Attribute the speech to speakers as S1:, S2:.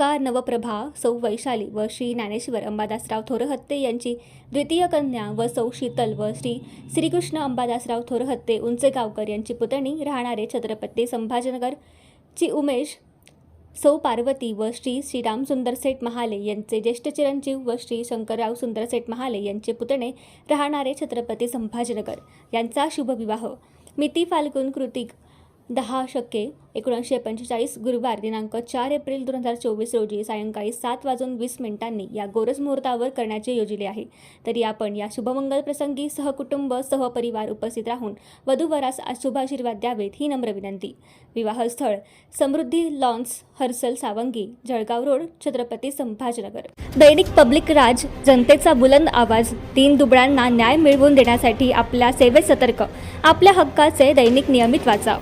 S1: व नवप्रभा सौ वैशाली व श्री ज्ञानेश्वर अंबादासराव थोरहत्ते यांची द्वितीय कन्या व सौ शीतल व श्री श्रीकृष्ण अंबादासराव थोरहत्ते उंचेगावकर यांची पुतणी राहणारे छत्रपती संभाजीनगर ची उमेश सौ पार्वती व श्री श्रीराम सुंदरसेठ महाले यांचे ज्येष्ठ चिरंजीव व श्री शंकरराव सुंदरसेठ महाले यांचे पुतणे राहणारे छत्रपती संभाजीनगर. यांचा शुभविवाह. मिती फाल्गुन कृतिक दहा शके एकोणीसशे पंचेचाळीस गुरुवार दिनांक चार एप्रिल दोन हजार चोवीस रोजी सायंकाळी सात वाजून वीस मिनिटांनी या गोरज मुहूर्तावर करण्याचे योजिले आहे. तरी आपण या शुभमंगल प्रसंगी सहकुटुंब सहपरिवार उपस्थित राहून वधूवरास शुभाशीर्वाद द्यावेत ही नम्र विनंती. विवाहस्थळ समृद्धी लॉन्स हर्सल सावंगी जळगाव रोड छत्रपती संभाजनगर. दैनिक पब्लिक राज जनतेचा बुलंद आवाज तीन दुबळ्यांना न्याय मिळवून देण्यासाठी आपल्या सेवेत सतर्क. आपल्या हक्काचे दैनिक नियमित वाचा.